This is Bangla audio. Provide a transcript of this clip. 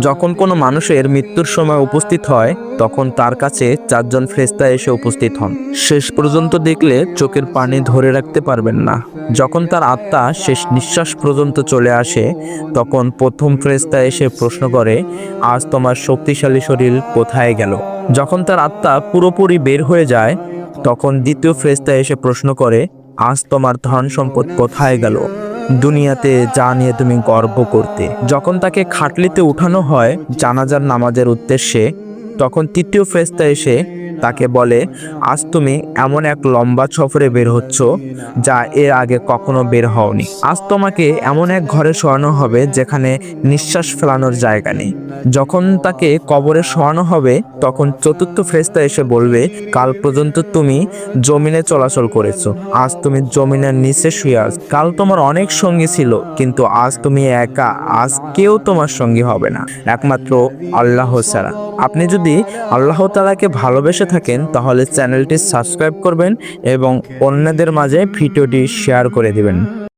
যখন কোনো মানুষের মৃত্যুর সময় উপস্থিত হয়, তখন তার কাছে চারজন ফ্রেস্তা এসে উপস্থিত হন। শেষ পর্যন্ত দেখলে চোখের পানি ধরে রাখতে পারবেন না। যখন তার আত্মা শেষ নিঃশ্বাস পর্যন্ত চলে আসে, তখন প্রথম ফ্রেস্তা এসে প্রশ্ন করে, আজ তোমার শক্তিশালী শরীর কোথায় গেল? যখন তার আত্মা পুরোপুরি বের হয়ে যায়, তখন দ্বিতীয় ফ্রেস্তা এসে প্রশ্ন করে, আজ তোমার ধন সম্পদ কোথায় গেল? দুনিয়াতে যা নিয়ে তুমি গর্ব করতে। যখন তাকে খাটলিতে উঠানো হয় জানাজার নামাজের উদ্দেশ্যে, তখন তৃতীয় ফেস্তা এসে তাকে বলে, আজ তুমি এমন এক লম্বা সফরে বের হচ্ছ যা এর আগে কখনো বের হওনি। আজ তোমাকে এমন এক ঘরে শোয়ানো হবে যেখানে নিঃশ্বাস ফেলানোর জায়গা নেই। যখন তাকে কবরে শোয়ানো হবে, তখন চতুর্থ ফেস্তা এসে বলবে, কাল পর্যন্ত তুমি জমিনে চলাচল করেছ। আজ তুমি জমিনের নিচে শুয়ে আস কাল তোমার অনেক সঙ্গী ছিল, কিন্তু আজ তুমি একা। আজ কেউ তোমার সঙ্গী হবে না। একমাত্র আল্লাহ ছাড়া। আপনি যদি আল্লাহ তালাকে ভালোবেসে থাকেন, তাহলে চ্যানেলটি সাবস্ক্রাইব করবেন এবং অন্যদের মাঝে ভিডিওটি শেয়ার করে দিবেন।